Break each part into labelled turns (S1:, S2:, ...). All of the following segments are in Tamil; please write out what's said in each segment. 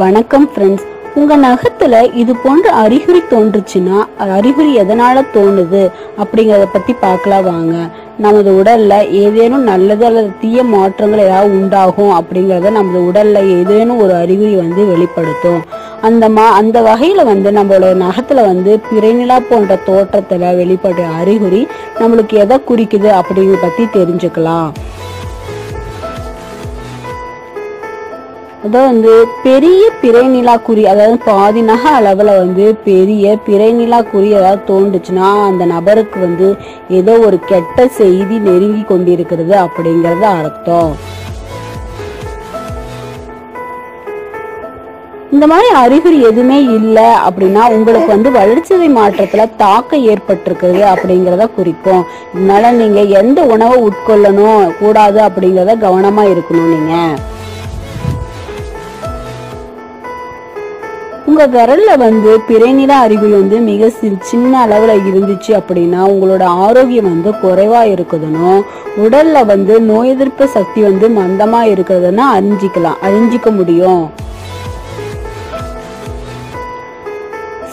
S1: வணக்கம் ஃப்ரெண்ட்ஸ் உங்க நகத்துல இது போன்ற அறிகுறி தோன்றுச்சுன்னா அறிகுறி எதனால தோணுது அப்படிங்கறத பத்தி பார்க்கலாம் வாங்க. நமது உடல்ல ஏதேனும் நல்லது அல்லது தீய மாற்றங்கள் ஏதாவது உண்டாகும் அப்படிங்கறத நமது உடல்ல ஏதேனும் ஒரு அறிகுறி வந்து வெளிப்படுத்தும். அந்த மா அந்த வகையில வந்து நம்மளோட நகத்துல வந்து பிறைநிலா போன்ற தோற்றத்துல வெளிப்படுற அறிகுறி நம்மளுக்கு எதை குறிக்குது அப்படிங்கறத பத்தி தெரிஞ்சுக்கலாம். அதான் வந்து பெரிய பிறைநிலா குறி அதாவது பாதி நக அளவில் வந்து பெரிய பிறைநிலா குறி ஏதாவது தோண்டுச்சுன்னா அந்த நபருக்கு வந்து ஏதோ ஒரு கெட்ட செய்தி நெருங்கி கொண்டிருக்கிறது அப்படிங்கறது அர்த்தம். இந்த மாதிரி அறிகுறி எதுவுமே இல்லை அப்படின்னா உங்களுக்கு வந்து வளர்ச்சிதை மாற்றத்துல தாக்கம் ஏற்பட்டிருக்குது அப்படிங்கிறத குறிக்கும். இதனால நீங்க எந்த உணவை உட்கொள்ளணும் கூடாது அப்படிங்கிறத கவனமா இருக்கணும் நீங்க. உங்க விரல்ல வந்து பிறைநில அறிகுறி வந்து மிக சின்ன அளவுல இருந்துச்சு அப்படின்னா உங்களோட ஆரோக்கியம் வந்து குறைவா இருக்குதுனும் உடல்ல வந்து நோய் எதிர்ப்பு சக்தி வந்து மந்தமா இருக்கிறதுன்னு அறிஞ்சிக்கலாம். அறிஞ்சிக்க முடியும்.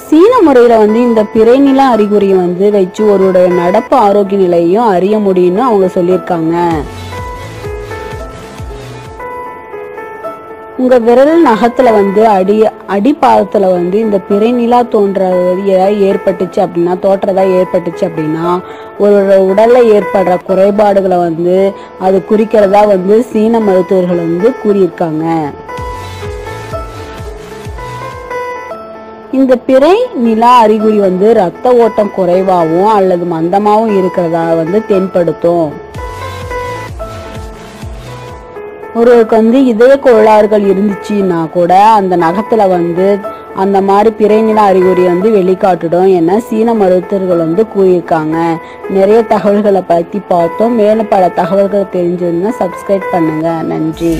S1: சீன முறையில வந்து இந்த பிறைநில அறிகுறியை வந்து வச்சு ஒருவருடைய நடப்பு ஆரோக்கிய நிலையையும் அறிய முடியும்னு அவங்க சொல்லியிருக்காங்க. உங்க விரல் நகத்துல வந்து அடி அடிப்பாதத்துல வந்து இந்த பிறைநிலா தோன்றது ஏதாவது ஏற்பட்டுச்சு அப்படின்னா தோற்றதா ஏற்பட்டுச்சு அப்படின்னா ஒரு உடல்ல ஏற்படுற குறைபாடுகளை வந்து அது குறிக்கிறதா வந்து சீன மருத்துவர்கள் வந்து கூறியிருக்காங்க. இந்த பிறை நிலா அறிகுறி வந்து ரத்த ஓட்டம் குறைவாகவும் அல்லது மந்தமாகவும் இருக்கிறதா வந்து தென்படுத்தும். ஒருவருக்கு வந்து இதய கோளாறுகள் இருந்துச்சுன்னா கூட அந்த நகத்துல வந்து அந்த மாதிரி பிறைநில அறிகுறி வந்து வெளிக்காட்டிடும் என சீன மருத்துவர்கள் வந்து கூறியிருக்காங்க. நிறைய தகவல்களை பற்றி பார்த்தோம். மேலும் பல தகவல்கள் தெரிஞ்சிருந்தா சப்ஸ்கிரைப் பண்ணுங்கள் நன்றி.